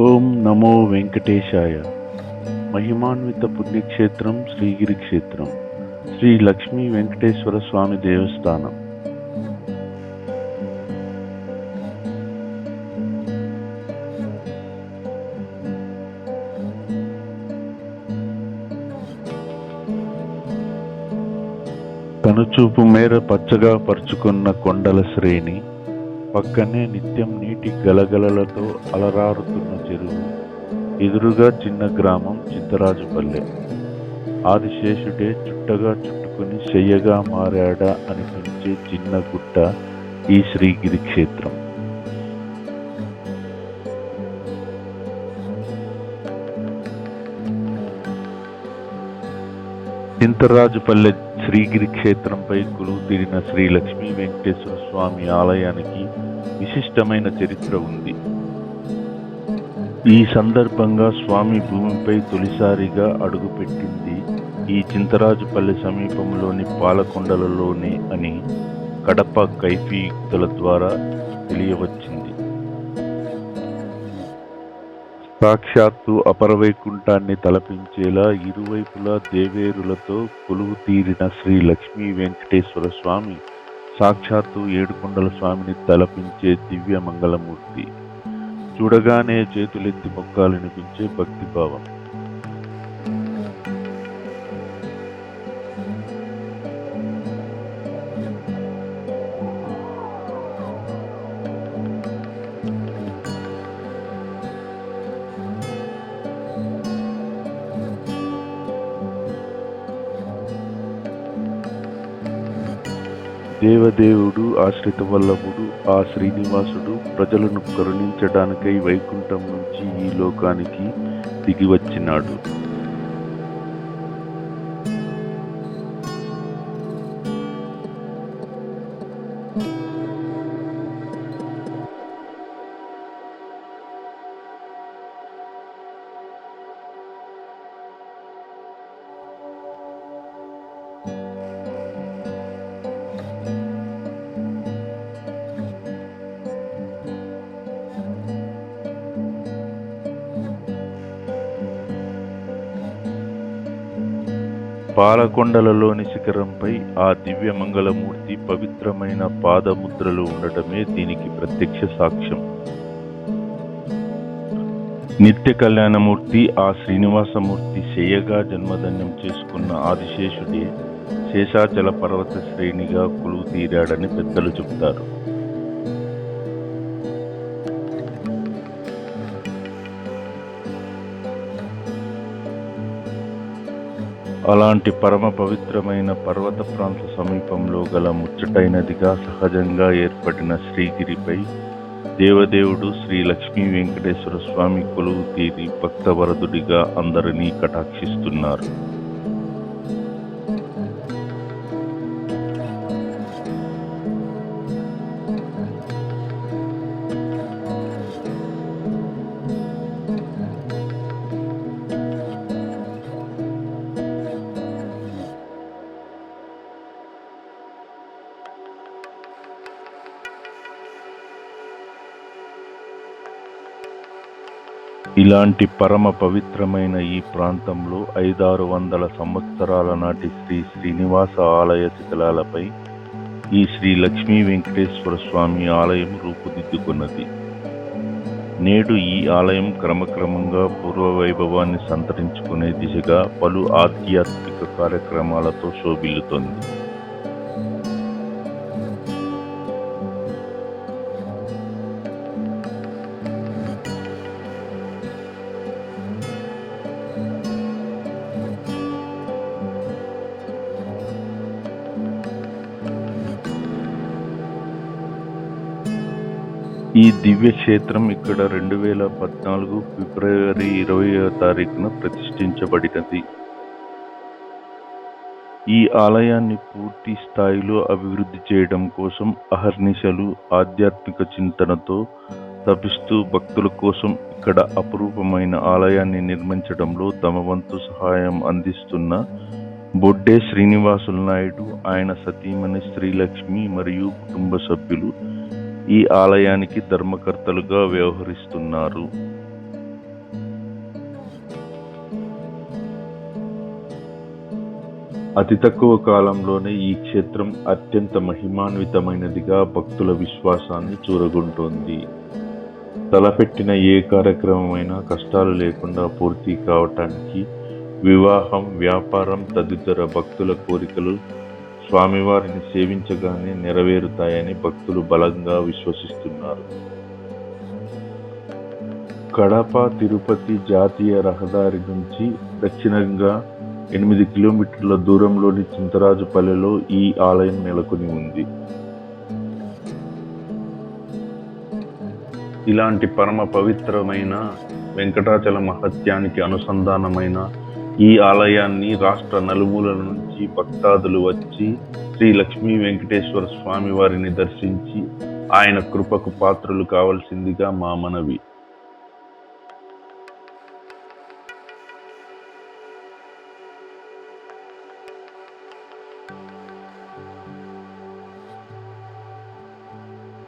ఓం నమో వెంకటేశాయ. మహిమాన్విత పుణ్యక్షేత్రం శ్రీగిరి క్షేత్రం శ్రీ లక్ష్మీ వెంకటేశ్వర స్వామి దేవస్థానం. కనుచూపు మేర పచ్చగా పరుచుకున్న కొండల శ్రేణి. పక్కనే నిత్యం నీటి గలగలలతో అలరారుతున్న చెరువు. ఎదురుగా చిన్న గ్రామం చిత్తరాజుపల్లె ఆదిశేషుడే చుట్టగా చుట్టుకుని శయ్యగా మారాడా అనిపించే చిన్న గుట్ట ఈ శ్రీగిరి క్షేత్రం. చింతరాజుపల్లె శ్రీగిరి క్షేత్రంపై కొలువు తీరిన శ్రీ లక్ష్మీ వెంకటేశ్వర స్వామి ఆలయానికి విశిష్టమైన చరిత్ర ఉంది. ఈ సందర్భంగా స్వామి భూమిపై తొలిసారిగా అడుగుపెట్టింది ఈ చింతరాజుపల్లె సమీపంలోని పాలకొండలలోనే అని కడప కైఫీయుక్తుల ద్వారా తెలియవచ్చింది. సాక్షాత్తు అపరవైకుంఠాన్ని తలపించేలా ఇరువైపులా దేవేరులతో కొలువు తీరిన శ్రీ లక్ష్మీ వెంకటేశ్వర స్వామి సాక్షాత్తు ఏడుకొండల స్వామిని తలపించే దివ్య మంగళమూర్తి. చూడగానే చేతులెత్తి మొక్కాలనిపించే భక్తిభావం. దేవదేవుడు ఆశ్రితవల్లభుడు ఆ శ్రీనివాసుడు ప్రజలను కరుణించడానికై వైకుంఠం నుంచి ఈ లోకానికి దిగి వచ్చినాడు. పాలకొండలలోని శిఖరంపై ఆ దివ్య మంగళమూర్తి పవిత్రమైన పాదముద్రలు ఉండటమే దీనికి ప్రత్యక్ష సాక్ష్యం. నిత్య కళ్యాణమూర్తి ఆ శ్రీనివాసమూర్తి శయ్యగా జన్మధన్యం చేసుకున్న ఆదిశేషుడే శేషాచల పర్వత శ్రేణిగా కొలువు తీరాడని పెద్దలు చెబుతారు అలాంటి పరమ పవిత్రమైన పర్వత ప్రాంత సమీపంలో గల ముచ్చటైనదిగా సహజంగా ఏర్పడిన శ్రీగిరిపై దేవదేవుడు శ్రీ లక్ష్మీ వెంకటేశ్వర స్వామి కొలువు తీరి భక్తవరదుడిగా అందరినీ కటాక్షిస్తున్నారు. ఇలాంటి పరమ పవిత్రమైన ఈ ప్రాంతంలో ఐదారు వందల సంవత్సరాల నాటి శ్రీ శ్రీనివాస ఆలయ శిథిలాలపై ఈ శ్రీ లక్ష్మీ వెంకటేశ్వర స్వామి ఆలయం రూపుదిద్దుకున్నది. నేడు ఈ ఆలయం క్రమక్రమంగా పూర్వ వైభవాన్ని సంతరించుకునే దిశగా పలు ఆధ్యాత్మిక కార్యక్రమాలతో శోభిల్లుతోంది. ఈ దివ్య క్షేత్రం ఇక్కడ రెండు వేల పద్నాలుగు ఫిబ్రవరి ఇరవై తారీఖున ప్రతిష్ఠించబడినది. ఈ ఆలయాన్ని పూర్తి స్థాయిలో అభివృద్ధి చేయడం కోసం అహర్నిశలు ఆధ్యాత్మిక చింతనతో తపిస్తూ భక్తుల కోసం ఇక్కడ అపురూపమైన ఆలయాన్ని నిర్మించడంలో తమ వంతు సహాయం అందిస్తున్న బొడ్డే శ్రీనివాసులు నాయుడు ఆయన సతీమణి శ్రీలక్ష్మి మరియు కుటుంబ సభ్యులు ఈ ఆలయానికి ధర్మకర్తలుగా వ్యవహరిస్తున్నారు. అతి తక్కువ కాలంలోనే ఈ క్షేత్రం అత్యంత మహిమాన్వితమైనదిగా భక్తుల విశ్వాసాన్ని చూరగొంటోంది. తలపెట్టిన ఏ కార్యక్రమమైనా కష్టాలు లేకుండా పూర్తి కావటానికి వివాహం వ్యాపారం తదితర భక్తుల కోరికలు స్వామివారిని సేవించగానే నెరవేరుతాయని భక్తులు బలంగా విశ్వసిస్తున్నారు. కడప తిరుపతి జాతీయ రహదారి నుంచి దక్షిణంగా ఎనిమిది కిలోమీటర్ల దూరంలోని చింతరాజుపల్లెలో ఈ ఆలయం నెలకొని ఉంది. ఇలాంటి పరమ పవిత్రమైన వెంకటాచల మహత్యానికి అనుసంధానమైన ఈ ఆలయాన్ని రాష్ట్ర నలుమూలల నుంచి భక్తాదులు వచ్చి శ్రీ లక్ష్మీ వెంకటేశ్వర స్వామి వారిని దర్శించి ఆయన కృపకు పాత్రులు కావలసిందిగా మా మనవి.